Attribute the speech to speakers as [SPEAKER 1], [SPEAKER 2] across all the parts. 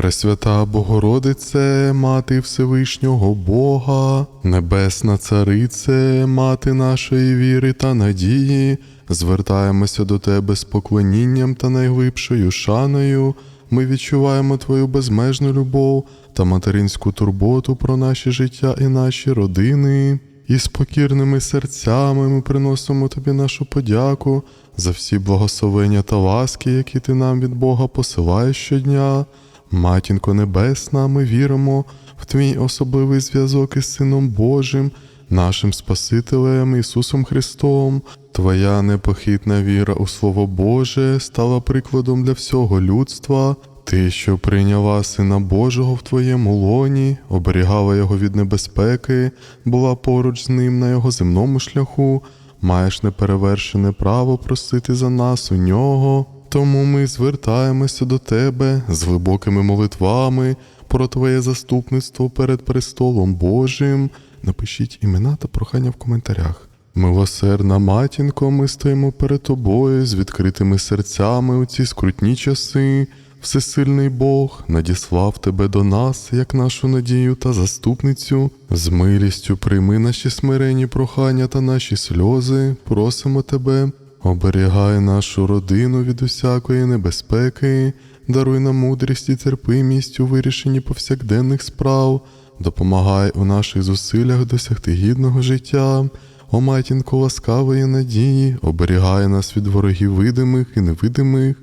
[SPEAKER 1] Пресвята Богородице, Мати Всевишнього Бога, Небесна Царице, Мати нашої віри та надії, звертаємося до Тебе з поклонінням та найглибшою шаною. Ми відчуваємо Твою безмежну любов та материнську турботу про наше життя і наші родини. І з покірними серцями ми приносимо Тобі нашу подяку за всі благословення та ласки, які Ти нам від Бога посилаєш щодня. Матінко Небесна, ми віримо в Твій особливий зв'язок із Сином Божим, нашим Спасителем Ісусом Христом. Твоя непохитна віра у Слово Боже стала прикладом для всього людства. Ти, що прийняла Сина Божого в Твоєму лоні, оберігала Його від небезпеки, була поруч з ним на Його земному шляху, маєш неперевершене право просити за нас у нього. Тому ми звертаємося до Тебе з глибокими молитвами про Твоє заступництво перед престолом Божим. Напишіть імена та прохання в коментарях. Милосердна матінко, ми стоїмо перед тобою з відкритими серцями у ці скрутні часи. Всесильний Бог надіслав тебе до нас, як нашу надію та заступницю. З милістю прийми наші смиренні прохання та наші сльози. Просимо тебе, оберігай нашу родину від усякої небезпеки, даруй нам мудрість і терпимість у вирішенні повсякденних справ, допомагай у наших зусиллях досягти гідного життя. О матінко ласкавої надії, оберігай нас від ворогів видимих і невидимих,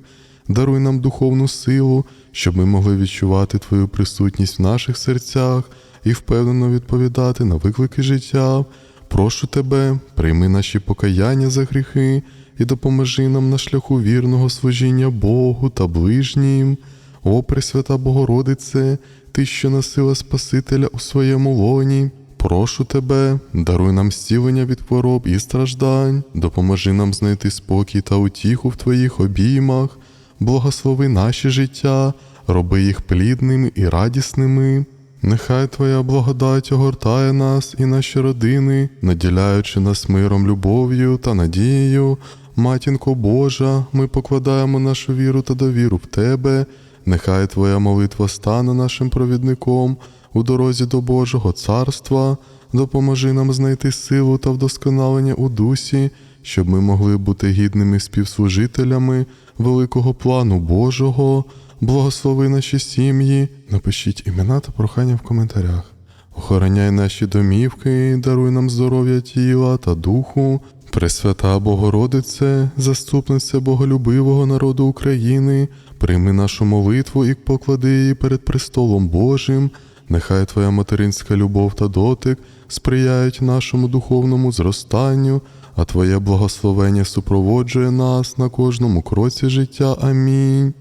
[SPEAKER 1] даруй нам духовну силу, щоб ми могли відчувати Твою присутність в наших серцях і впевнено відповідати на виклики життя. Прошу тебе, прийми наші покаяння за гріхи і допоможи нам на шляху вірного служіння Богу та ближнім. О, Пресвята Богородице, Ти, що носила Спасителя у своєму лоні. Прошу тебе, даруй нам зцілення від хвороб і страждань, допоможи нам знайти спокій та утіху в Твоїх обіймах, благослови наші життя, роби їх плідними і радісними. Нехай Твоя благодать огортає нас і наші родини, наділяючи нас миром, любов'ю та надією. Матінко Божа, ми покладаємо нашу віру та довіру в Тебе. Нехай Твоя молитва стане нашим провідником у дорозі до Божого царства, допоможи нам знайти силу та вдосконалення у дусі, щоб ми могли бути гідними співслужителями великого плану Божого. Благослови наші сім'ї, напишіть імена та прохання в коментарях. Охороняй наші домівки, даруй нам здоров'я тіла та духу. Пресвята Богородице, заступниця боголюбивого народу України, прийми нашу молитву і поклади її перед престолом Божим. Нехай Твоя материнська любов та дотик сприяють нашому духовному зростанню, а Твоє благословення супроводжує нас на кожному кроці життя. Амінь.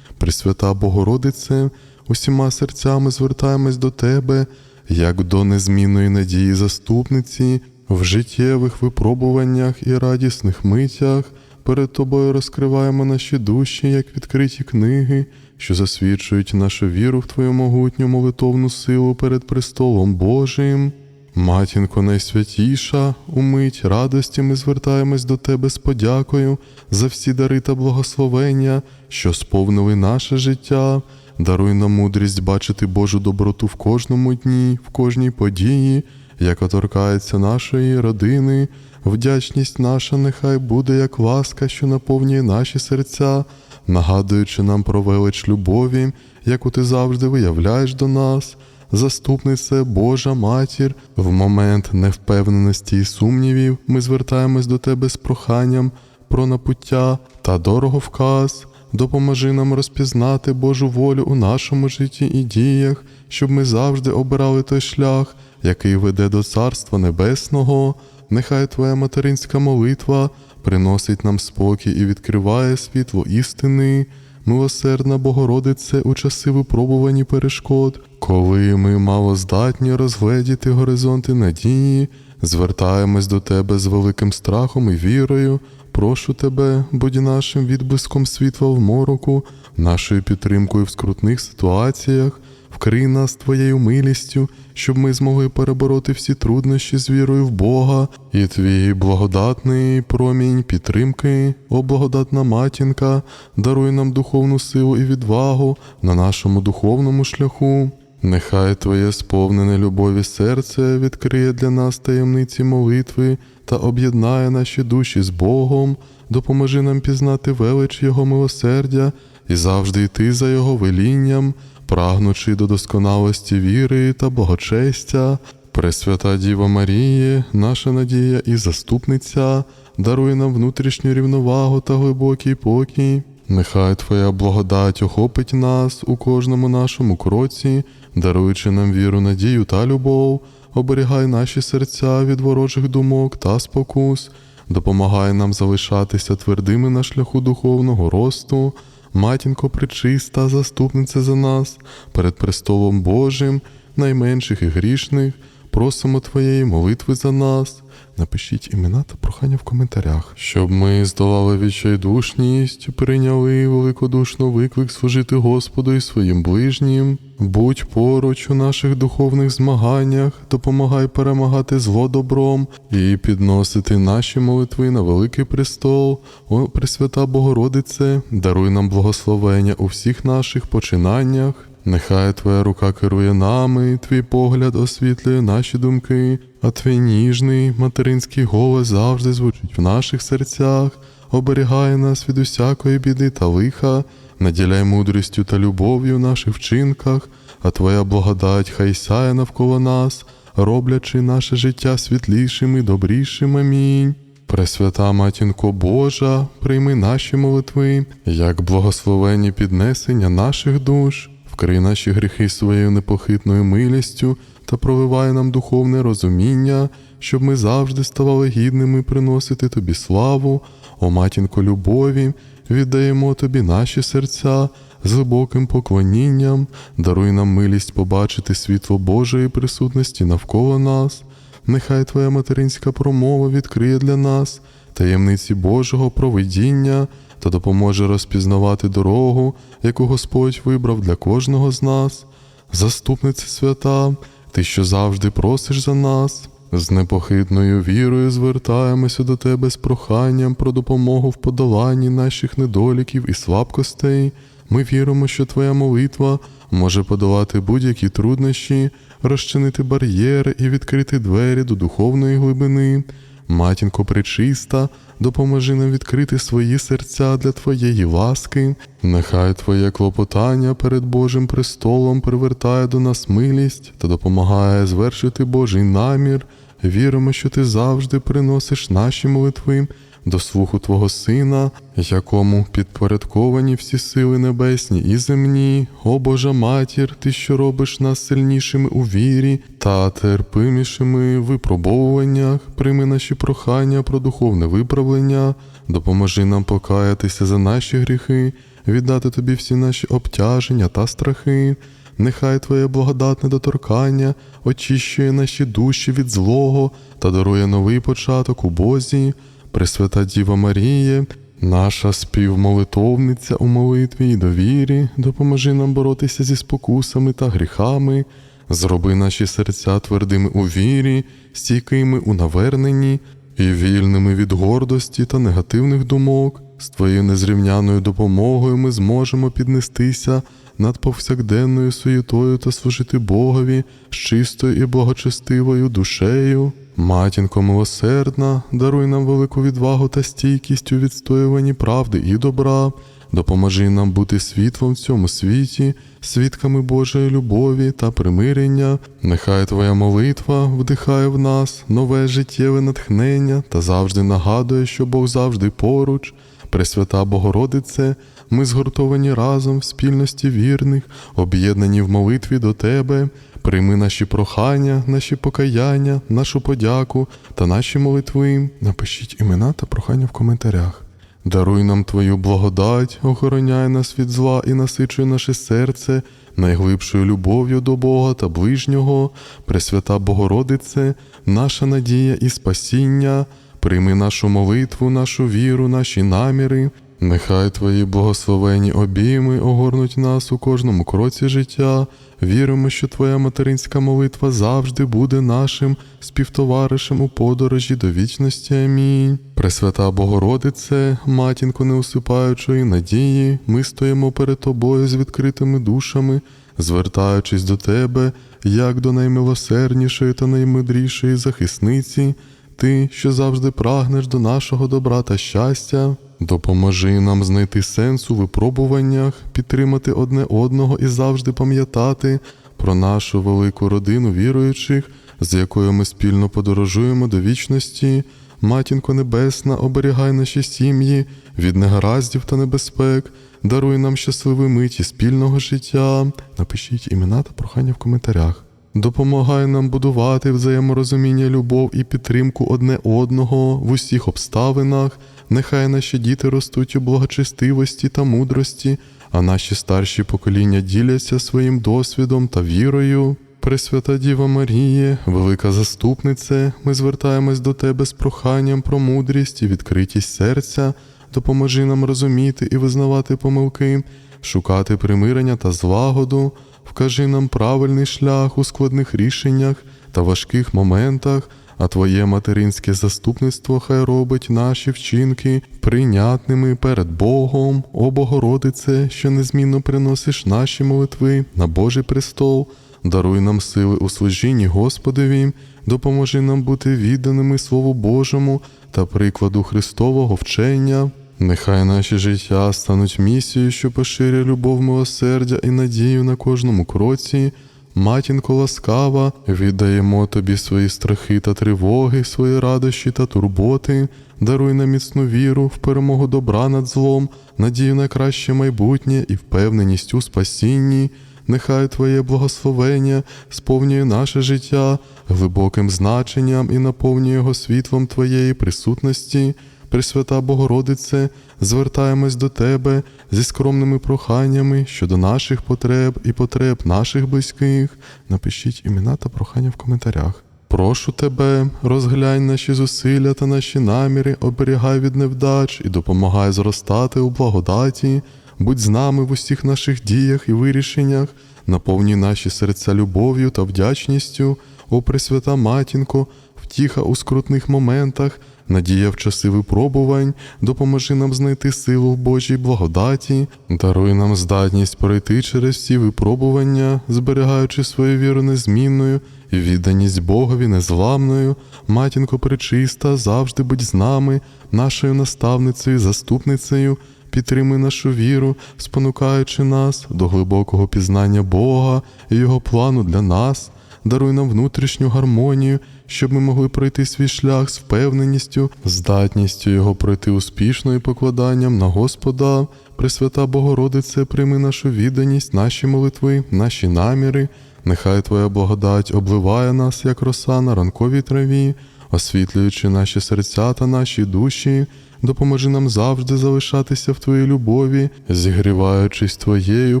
[SPEAKER 1] Пресвята Богородице, усіма серцями звертаємось до Тебе, як до незмінної надії заступниці, в життєвих випробуваннях і радісних митях. Перед Тобою розкриваємо наші душі, як відкриті книги, що засвідчують нашу віру в Твою могутню молитовну силу перед престолом Божим. Матінко найсвятіша, у мить радості ми звертаємось до Тебе з подякою за всі дари та благословення, що сповнили наше життя. Даруй нам мудрість бачити Божу доброту в кожному дні, в кожній події, яка торкається нашої родини. Вдячність наша нехай буде як ласка, що наповнює наші серця, нагадуючи нам про велич любові, яку ти завжди виявляєш до нас. Заступниця Божа Матір, в момент невпевненості і сумнівів ми звертаємось до Тебе з проханням про напуття та дороговказ. Допоможи нам розпізнати Божу волю у нашому житті і діях, щоб ми завжди обирали той шлях, який веде до Царства Небесного. Нехай Твоя материнська молитва приносить нам спокій і відкриває світло істини. Милосердна Богородице у часи випробувані перешкод, коли ми малоздатні розгледіти горизонти надії, звертаємось до Тебе з великим страхом і вірою. Прошу Тебе, будь нашим відблиском світла в мороку, нашою підтримкою в скрутних ситуаціях. вкрий нас твоєю милістю, щоб ми змогли перебороти всі труднощі з вірою в Бога, і твій благодатний промінь підтримки, о благодатна матінка, даруй нам духовну силу і відвагу на нашому духовному шляху. Нехай Твоє сповнене любові серце відкриє для нас таємниці молитви та об'єднає наші душі з Богом, допоможи нам пізнати велич Його милосердя і завжди йти за Його велінням, прагнучи до досконалості віри та благочестя. Пресвята Діва Маріє, наша надія і заступниця, даруй нам внутрішню рівновагу та глибокий покій. Нехай Твоя благодать охопить нас у кожному нашому кроці, даруючи нам віру, надію та любов, оберігай наші серця від ворожих думок та спокус, допомагай нам залишатися твердими на шляху духовного росту. Матінко пречиста, заступниця за нас, перед престолом Божим, найменших і грішних, просимо Твоєї молитви за нас. Напишіть імена та прохання в коментарях, щоб ми здолали відчайдушність, прийняли великодушно виклик служити Господу і своїм ближнім. Будь поруч у наших духовних змаганнях, допомагай перемагати зло добром і підносити наші молитви на великий престол. О, Пресвята Богородице, даруй нам благословення у всіх наших починаннях. Нехай Твоя рука керує нами, твій погляд освітлює наші думки, а твій ніжний материнський голос завжди звучить в наших серцях, оберігає нас від усякої біди та лиха, наділяй мудрістю та любов'ю в наших вчинках, а Твоя благодать хай сяє навколо нас, роблячи наше життя світлішим і добрішим. Амінь. Пресвята Матінко Божа, прийми наші молитви, як благословенні піднесення наших душ, вкрий наші гріхи своєю непохитною милістю та проливай нам духовне розуміння, щоб ми завжди ставали гідними приносити Тобі славу, о матінко любові, віддаємо Тобі наші серця з глибоким поклонінням, даруй нам милість побачити світло Божої присутності навколо нас. Нехай Твоя материнська промова відкриє для нас таємниці Божого провидіння та допоможе розпізнавати дорогу, яку Господь вибрав для кожного з нас. Заступниця свята, Ти, що завжди просиш за нас, з непохитною вірою звертаємося до Тебе з проханням про допомогу в подоланні наших недоліків і слабкостей. Ми віримо, що Твоя молитва може подолати будь-які труднощі, розчинити бар'єри і відкрити двері до духовної глибини. Матінко причиста, допоможи нам відкрити свої серця для Твоєї ласки. Нехай Твоє клопотання перед Божим престолом привертає до нас милість та допомагає звершити Божий намір. Віримо, що Ти завжди приносиш наші молитви до слуху Твого Сина, якому підпорядковані всі сили небесні і земні. О Божа матір, Ти, що робиш нас сильнішими у вірі та терпимішими в випробовуваннях, прийми наші прохання про духовне виправлення, допоможи нам покаятися за наші гріхи, віддати Тобі всі наші обтяження та страхи. Нехай Твоє благодатне доторкання очищує наші душі від злого та дарує новий початок у Бозі. Пресвята Діва Маріє, наша співмолитовниця у молитві і довірі, допоможи нам боротися зі спокусами та гріхами, зроби наші серця твердими у вірі, стійкими у наверненні і вільними від гордості та негативних думок. З твоєю незрівняною допомогою ми зможемо піднестися над повсякденною суєтою та служити Богові з чистою і благочестивою душею. Матінко милосердна, даруй нам велику відвагу та стійкість у відстоюванні правди і добра, допоможи нам бути світлом в цьому світі, свідками Божої любові та примирення. Нехай Твоя молитва вдихає в нас нове життєве натхнення та завжди нагадує, що Бог завжди поруч. Пресвята Богородице, ми згуртовані разом в спільності вірних, об'єднані в молитві до Тебе. Прийми наші прохання, наші покаяння, нашу подяку та наші молитви. Напишіть імена та прохання в коментарях. Даруй нам Твою благодать, охороняй нас від зла і насичуй наше серце найглибшою любов'ю до Бога та ближнього, Пресвята Богородице, наша надія і спасіння. Прийми нашу молитву, нашу віру, наші наміри. Нехай твої благословені обійми огорнуть нас у кожному кроці життя. Віримо, що твоя материнська молитва завжди буде нашим співтоваришем у подорожі до вічності. Амінь. Пресвята Богородице, матінко неусипаючої надії, ми стоїмо перед тобою з відкритими душами, звертаючись до тебе, як до наймилосерднішої та наймудрішої захисниці. Ти, що завжди прагнеш до нашого добра та щастя, допоможи нам знайти сенс у випробуваннях, підтримати одне одного і завжди пам'ятати про нашу велику родину віруючих, з якою ми спільно подорожуємо до вічності. Матінко Небесна, оберігай наші сім'ї від негараздів та небезпек, даруй нам щасливі миті спільного життя. Напишіть імена та прохання в коментарях. Допомагай нам будувати взаєморозуміння, любов і підтримку одне одного в усіх обставинах. Нехай наші діти ростуть у благочестивості та мудрості, а наші старші покоління діляться своїм досвідом та вірою. Пресвята Діва Маріє, велика заступнице, ми звертаємось до Тебе з проханням про мудрість і відкритість серця. Допоможи нам розуміти і визнавати помилки, шукати примирення та злагоду. Вкажи нам правильний шлях у складних рішеннях та важких моментах, а Твоє материнське заступництво хай робить наші вчинки прийнятними перед Богом, о Богородице, що незмінно приносиш наші молитви на Божий престол. Даруй нам сили у служінні Господові, допоможи нам бути відданими Слову Божому та прикладу Христового вчення. Нехай наші життя стануть місією, що поширює любов, милосердя і надію на кожному кроці. Матінко ласкава, віддаємо тобі свої страхи та тривоги, свої радощі та турботи, даруй нам міцну віру в перемогу добра над злом, надію на краще майбутнє і впевненість у спасінні. Нехай Твоє благословення сповнює наше життя глибоким значенням і наповнює його світлом Твоєї присутності. Пресвята Богородице, звертаємось до Тебе зі скромними проханнями щодо наших потреб і потреб наших близьких. Напишіть імена та прохання в коментарях. Прошу тебе, розглянь наші зусилля та наші наміри, оберігай від невдач і допомагай зростати у благодаті. Будь з нами в усіх наших діях і вирішеннях, наповнюй наші серця любов'ю та вдячністю, о Пресвята Матінко, втіха у скрутних моментах, надія в часи випробувань, допоможи нам знайти силу в Божій благодаті, даруй нам здатність пройти через всі випробування, зберігаючи свою віру незмінною і відданість Богові незламною. Матінко пречиста, завжди будь з нами, нашою наставницею, заступницею. Підтримуй нашу віру, спонукаючи нас до глибокого пізнання Бога і Його плану для нас. Даруй нам внутрішню гармонію, щоб ми могли пройти свій шлях з впевненістю, здатністю його пройти успішно і покладанням на Господа. Пресвята Богородице, прийми нашу відданість, наші молитви, наші наміри. Нехай Твоя благодать обливає нас, як роса на ранковій траві, освітлюючи наші серця та наші душі. Допоможи нам завжди залишатися в Твоїй любові, зігріваючись Твоєю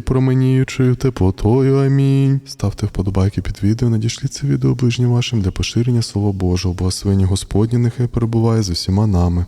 [SPEAKER 1] променіючою теплотою. Амінь. Ставте вподобайки під відео, надішліть це відео ближнім вашим для поширення Слова Божого. Благословення Господні нехай перебуває з усіма нами.